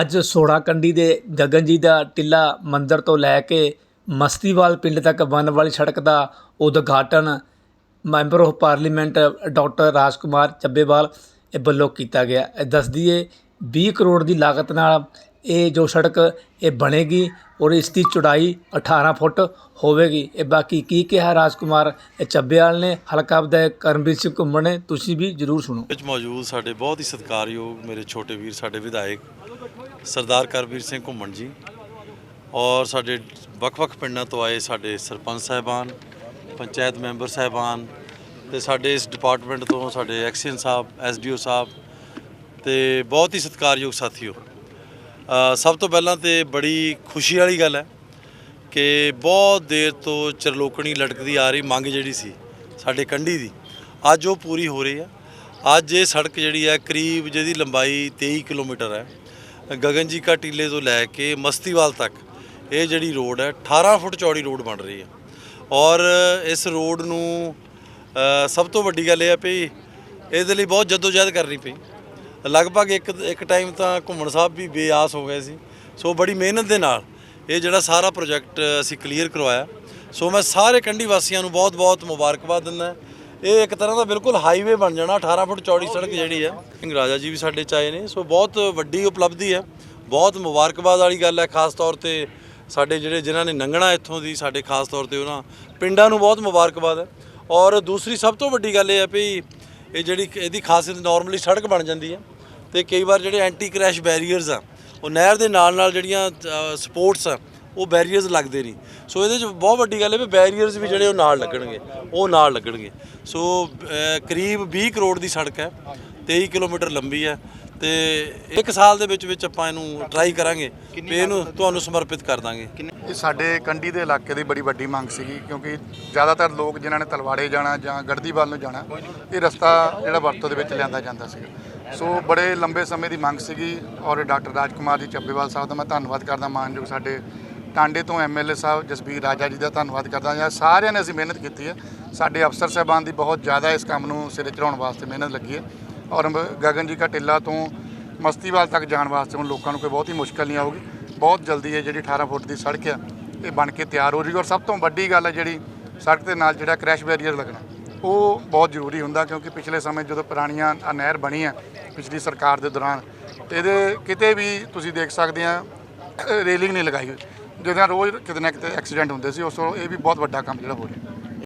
ਅੱਜ ਸੋੜਾ ਕੰਡੀ ਦੇ ਗਗਨ ਜੀ ਦਾ ਟਿੱਲਾ ਮੰਦਿਰ ਤੋਂ ਲੈ ਕੇ ਮਸਤੀਵਾਲ ਪਿੰਡ ਤੱਕ ਬਣਨ ਵਾਲੀ ਸੜਕ ਦਾ ਉਦਘਾਟਨ member of parliament doctor Rajkumar Chabbewal ਇਹ ਵੱਲੋਂ ਕੀਤਾ ਗਿਆ। ਇਹ ਦੱਸ ਦਈਏ 20 ਕਰੋੜ ਦੀ ਲਾਗਤ ਨਾਲ ਇਹ ਜੋ ਸੜਕ ਇਹ ਬਣੇਗੀ ਔਰ ਇਸ ਦੀ ਚੌੜਾਈ 18 ਫੁੱਟ ਹੋਵੇਗੀ। ਇਹ ਬਾਕੀ ਕੀ ਕਿਹਾ ਰਾਜਕੁਮਾਰ? ਇਹ ਚੱਬੇਵਾਲ ਨੇ, ਹਲਕਾ ਵਿਧਾਇਕ ਕਰਮਵੀਰ ਸਿੰਘ ਘੁੰਮਣ ਨੇ, ਤੁਸੀਂ ਵੀ ਜਰੂਰ ਸੁਣੋ। ਵਿੱਚ ਮੌਜੂਦ ਸਾਡੇ ਬਹੁਤ ਹੀ ਸਤਿਕਾਰਯੋਗ ਮੇਰੇ ਛੋਟੇ ਵੀਰ, ਸਾਡੇ ਵਿਧਾਇਕ ਸਰਦਾਰ ਕਰਵੀਰ ਸਿੰਘ ਘੁੰਮਣ ਜੀ। ਔਰ ਸਾਡੇ ਵੱਖ-ਵੱਖ ਪਿੰਡਾਂ ਤੋਂ ਆਏ ਸਾਡੇ ਸਰਪੰਚ ਸਾਹਿਬਾਨ ਪੰਚਾਇਤ ਮੈਂਬਰ ਸਾਹਿਬਾਨ ਤੇ ਸਾਡੇ ਇਸ ਡਿਪਾਰਟਮੈਂਟ ਤੋਂ ਸਾਡੇ ਐਕਸੀਅਨ ਸਾਹਿਬ ਐਸਡੀਓ ਸਾਹਿਬ ਤੇ ਬਹੁਤ ਹੀ ਸਤਿਕਾਰਯੋਗ ਸਾਥੀਓ। ਅ, ਸਭ ਤੋਂ ਪਹਿਲਾਂ ਤੇ ਬੜੀ ਖੁਸ਼ੀ ਵਾਲੀ ਗੱਲ ਹੈ ਕਿ ਬਹੁਤ ਦੇਰ ਤੋਂ ਚਰਲੋਕਣੀ ਲਟਕਦੀ ਆ ਰਹੀ ਮੰਗ ਜਿਹੜੀ ਸੀ ਸਾਡੇ ਕੰਢੀ ਦੀ। ਅੱਜ ਉਹ ਪੂਰੀ ਹੋ ਰਹੀ ਹੈ। ਅੱਜ ਇਹ ਸੜਕ ਜਿਹੜੀ ਹੈ ਕਰੀਬ ਜਿਹਦੀ ਲੰਬਾਈ 23 ਕਿਲੋਮੀਟਰ ਹੈ। ਗਗਨ ਕਾ ਟੀਲੇ ਤੋਂ ਲੈ ਕੇ ਮਸਤੀਵਾਲ ਤੱਕ ਇਹ ਜਿਹੜੀ ਰੋਡ ਹੈ 18 ਫੁੱਟ ਚੌੜੀ ਰੋਡ ਬਣ ਰਹੀ ਹੈ। ਔਰ ਇਸ ਰੋਡ ਨੂੰ ਸਭ ਤੋਂ ਵੱਡੀ ਗੱਲ ਇਹ ਹੈ ਵੀ ਇਹਦੇ ਲਈ ਬਹੁਤ ਜਦੋਜਹਿਦ ਕਰਨੀ ਪਈ। ਲਗਭਗ ਇੱਕ ਇੱਕ ਟਾਈਮ ਤਾਂ ਘੁੰਮਣ ਸਾਹਿਬ ਵੀ ਬੇਆਸ ਹੋ ਗਏ ਸੀ। ਸੋ ਬੜੀ ਮਿਹਨਤ ਦੇ ਨਾਲ ਇਹ ਜਿਹੜਾ ਸਾਰਾ ਪ੍ਰੋਜੈਕਟ ਅਸੀਂ ਕਲੀਅਰ ਕਰਵਾਇਆ। ਸੋ ਮੈਂ ਸਾਰੇ ਕੰਢੀ ਵਾਸੀਆਂ ਨੂੰ ਬਹੁਤ-ਬਹੁਤ ਮੁਬਾਰਕਬਾਦ ਦਿੰਦਾ। ਇਹ ਇੱਕ ਤਰ੍ਹਾਂ ਦਾ ਬਿਲਕੁਲ ਹਾਈਵੇ ਬਣ ਜਾਣਾ 18 ਫੁੱਟ ਚੌੜੀ ਸੜਕ ਜਿਹੜੀ ਹੈ। ਸਿੰਘ ਰਾਜਾ ਜੀ ਵੀ ਸਾਡੇ ਚ ਆਏ ਨੇ ਸੋ ਬਹੁਤ ਵੱਡੀ ਉਪਲਬਧੀ ਹੈ ਬਹੁਤ ਮੁਬਾਰਕਬਾਦ ਵਾਲੀ ਗੱਲ ਹੈ ਖਾਸ ਤੌਰ ਤੇ ਸਾਡੇ ਜਿਹੜੇ ਜਿਨ੍ਹਾਂ ਨੇ ਲੰਘਣਾ ਇੱਥੋਂ ਦੀ ਸਾਡੇ ਖਾਸ ਤੌਰ ਤੇ ਉਹਨਾਂ ਪਿੰਡਾਂ ਨੂੰ ਬਹੁਤ ਮੁਬਾਰਕਬਾਦ ਹੈ। ਔਰ ਦੂਸਰੀ ਸਭ ਤੋਂ ਵੱਡੀ ਗੱਲ ਇਹ ਹੈ ਵੀ ਇਹ ਜਿਹੜੀ ਇਹਦੀ ਖਾਸੀਅਤ ਨਾਰਮਲੀ ਸੜਕ ਬਣ ਜਾਂਦੀ ਹੈ ਤੇ ਕਈ ਵਾਰ ਜਿਹੜੇ ਐਂਟੀ ਕ੍ਰੈਸ਼ ਬੈਰੀਅਰਸ ਆ ਉਹ ਨਹਿਰ ਦੇ ਨਾਲ ਨਾਲ ਜਿਹੜੀਆਂ ਸਪੋਰਟਸ ਆ ਉਹ ਬੈਰੀਅਰਸ ਲੱਗਦੇ ਨਹੀਂ। ਸੋ ਇਹਦੇ ਚ ਬਹੁਤ ਵੱਡੀ ਗੱਲ ਹੈ ਵੀ ਬੈਰੀਅਰਸ ਵੀ ਜਿਹੜੇ ਉਹ ਨਾਲ ਲੱਗਣਗੇ ਉਹ ਨਾਲ ਲੱਗਣਗੇ। ਸੋ ਕਰੀਬ 20 ਕਰੋੜ ਦੀ ਸੜਕ ਹੈ 23 ਕਿਲੋਮੀਟਰ ਲੰਬੀ ਹੈ ਤੇ ਇੱਕ ਸਾਲ ਦੇ ਵਿੱਚ ਵਿੱਚ ਆਪਾਂ ਇਹਨੂੰ ਟਰਾਈ ਕਰਾਂਗੇ ਵੀ ਇਹਨੂੰ ਤੁਹਾਨੂੰ ਸਮਰਪਿਤ ਕਰ ਦਾਂਗੇ। ਇਹ ਸਾਡੇ ਕੰਢੀ ਦੇ ਇਲਾਕੇ ਦੀ ਬੜੀ ਵੱਡੀ ਮੰਗ ਸੀਗੀ ਕਿਉਂਕਿ ਜ਼ਿਆਦਾਤਰ ਲੋਕ ਜਿਨ੍ਹਾਂ ਨੇ ਤਲਵਾੜੇ ਜਾਣਾ ਜਾਂ ਗੜਦੀਵਾਲ ਨੂੰ ਜਾਣਾ ਇਹ ਰਸਤਾ ਜਿਹੜਾ ਵਰਤੋਂ ਦੇ ਵਿੱਚ ਲਿਆਂਦਾ ਜਾਂਦਾ ਸੀਗਾ। ਸੋ ਬੜੇ ਲੰਬੇ ਸਮੇਂ ਦੀ ਮੰਗ ਸੀਗੀ ਔਰ ਡਾਕਟਰ ਰਾਜਕੁਮਾਰ ਜੀ ਚੱਬੇਵਾਲ ਸਾਹਿਬ ਦਾ ਮੈਂ ਧੰਨਵਾਦ ਕਰਦਾ ਮਾਨਯੋਗ ਸਾਡੇ ਟਾਂਡੇ ਤੋਂ ਐਮਐਲਏ ਸਾਹਿਬ ਜਸਬੀਰ ਰਾਜਾ ਜੀ ਦਾ ਧੰਨਵਾਦ ਕਰਦਾ ਜਾਂ ਸਾਰਿਆਂ ਨੇ ਅਸੀਂ ਮਿਹਨਤ ਕੀਤੀ ਹੈ। ਸਾਡੇ ਅਫਸਰ ਸਾਹਿਬਾਨ ਦੀ ਬਹੁਤ ਜ਼ਿਆਦਾ ਇਸ ਕੰਮ ਨੂੰ ਸਿਰੇ ਚੜਾਉਣ ਵਾਸਤੇ ਮਿਹਨਤ ਲੱਗੀ ਹੈ। ਔਰ ਮ- ਗਗਨ ਜੀ ਕਾ ਟਿੱਲਾ ਤੋਂ ਮਸਤੀਵਾਲ ਤੱਕ ਜਾਣ ਵਾਸਤੇ ਹੁਣ ਲੋਕਾਂ ਨੂੰ ਕੋਈ ਬਹੁਤੀ ਮੁਸ਼ਕਲ ਨਹੀਂ ਆਊਗੀ। ਬਹੁਤ ਜਲਦੀ ਇਹ ਜਿਹੜੀ 18 ਫੁੱਟ ਦੀ ਸੜਕ ਆ, ਇਹ ਬਣ ਕੇ ਤਿਆਰ ਹੋ ਰਹੀ ਔਰ ਸਭ ਤੋਂ ਵੱਡੀ ਗੱਲ ਹੈ ਜਿਹੜੀ ਸੜਕ ਦੇ ਨਾਲ ਜਿਹੜਾ ਕ੍ਰੈਸ਼ ਬੈਰੀਅਰ ਲੱਗਣਾ, ਉਹ ਬਹੁਤ ਜ਼ਰੂਰੀ ਹੁੰਦਾ ਕਿਉਂਕਿ ਪਿਛਲੇ ਸਮੇਂ ਜਦੋਂ ਪੁਰਾਣੀਆਂ ਨਹਿਰ ਬਣੀ ਆ, ਪਿਛਲੀ ਸਰਕਾਰ ਦੇ ਦੌਰਾਨ, ਇਹਦੇ ਕਿਤੇ ਵੀ ਤੁਸੀਂ ਦੇਖ ਸਕਦੇ ਆ, ਰੇਲਿੰਗ ਨਹੀਂ ਲਗਾਈ ਹੋਈ। ਜਿਹਦੇ ਨਾਲ ਰੋਜ਼ ਕਿਤੇ ਨਾ ਕਿਤੇ ਐਕਸੀਡੈਂਟ ਹੁੰਦੇ ਸੀ, ਉਸ ਤੋਂ ਇਹ ਵੀ ਬਹੁਤ ਵੱਡਾ ਕੰਮ ਜਿਹੜਾ ਹੋ ਰਿਹਾ।